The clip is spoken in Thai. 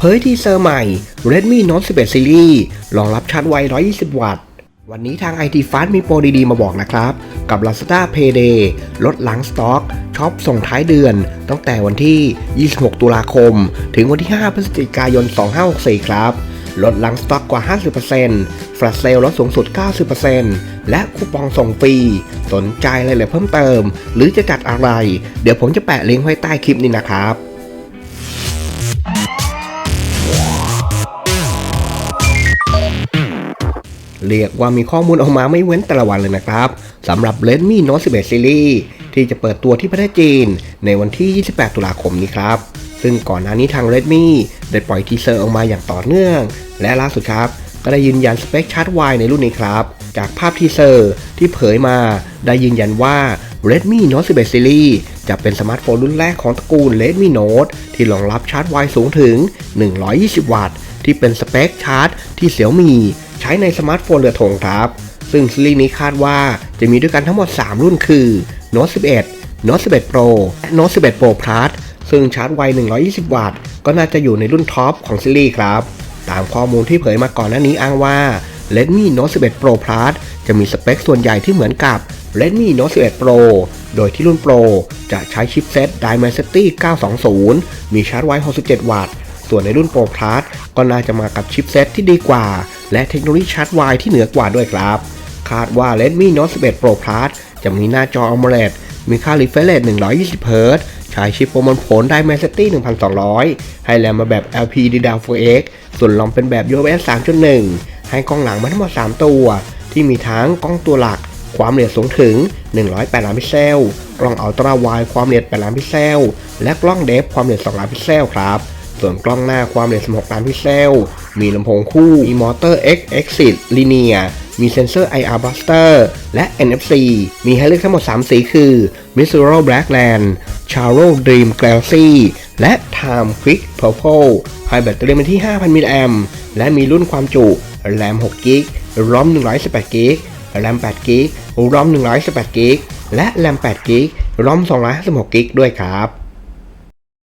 เผยทีเซอร์ใหม่ Redmi Note 11 Series รองรับชาร์จไว 120 วัตต์ วันนี้ทาง IT Fast มีโปรดีๆ มาบอกนะครับ กับ Lazada Payday ลดหลังสต็อกช็อปส่งท้ายเดือน ตั้งแต่วันที่ 26 ตุลาคม ถึงวันที่ 5 พฤศจิกายน 2564 ครับ ลดหลังสต็อกกว่า 50%แฟลชเซลลดสูงสุด 90%และคูปองส่งฟรี สนใจอะไรเลยเพิ่มเติม หรือจะจัดอะไร เดี๋ยวผมจะแปะลิงก์ไว้ใต้คลิปนี้นะครับ เรียกว่ามีข้อมูลออกมาไม่เว้นแต่ละวันเลยนะครับสำหรับ Redmi Note 11 Series ที่จะเปิดตัวที่ประเทศจีนในวันที่ 28 ตุลาคมนี้ครับ ซึ่งก่อนหน้านี้ทาง Redmi ได้ปล่อยทีเซอร์ออกมาอย่างต่อเนื่อง และล่าสุดครับ ก็ได้ยืนยันสเปคชาร์จไวในรุ่นนี้ครับ จากภาพทีเซอร์ที่เผยมาได้ยืนยันว่า Redmi Note 11 Series จะเป็นสมาร์ทโฟนรุ่นแรกของตระกูล Redmi Note ที่รองรับชาร์จไวสูงถึง 120 วัตต์ ที่เป็นสเปคชาร์จที่เสี่ยวมี ใช้ในสมาร์ทโฟนเรือธงครับ ซึ่งซีรีส์นี้คาดว่าจะมีด้วยกันทั้งหมด 3 รุ่นคือ Note 11 Note 11 Pro และ Note 11 Pro Plus ซึ่งชาร์จไว 120 วัตต์ ก็น่าจะอยู่ในรุ่นท็อปของซีรีส์ครับ ตามข้อมูลที่เผยมาก่อนหน้านี้อ้างว่า Redmi Note 11 Pro Plus จะมีสเปคส่วนใหญ่ที่เหมือนกับ Redmi Note 11 Pro โดยที่รุ่น Pro จะใช้ชิปเซต Dimensity 920 มีชาร์จไว 67 วัตต์ ส่วนในรุ่น Pro Plus ก็น่าจะมากับชิปเซตที่ดีกว่า และเทคโนโลยีชาร์จไวที่เหนือกว่าด้วยครับ คาดว่า Redmi Note 11 Pro Plus จะมีหน้าจอ AMOLED มีค่า refresh rate 120 Hz ใช้ชิปประมวลผล Dimensity 1200 ให้แรมมาแบบ LPDDR4X ส่วนลอมเป็นแบบ UFS 3.1 ให้กล้องหลังมาทั้งหมด 3 ตัว ที่มีทั้งกล้องตัวหลัก ความละเอียดสูงถึง 108 ล้านพิกเซล กล้องอัลตร้าไวความละเอียด 8 ล้านพิกเซล และกล้องเดฟความละเอียด 2 ล้านพิกเซลครับ ส่วนกล้องหน้าความละเอียด16 ล้านพิกเซล มีลำโพงคู่ มีมอเตอร์ X Exit Linear มีเซ็นเซอร์ IR Buster และ NFC มีให้เลือกทั้งหมด 3 สีคือ Missouri Blackland Charo Dream Galaxy และ Time Quick Purple ให้แบตเตอรี่มาที่ 5,000 มิลลิแอมป์และมีรุ่นความจุ แรม 6 กิก ROM 128กิกแรม 8 กิก ROM 128กิกและแรม 8 กิก ROM 256 กิกด้วยครับ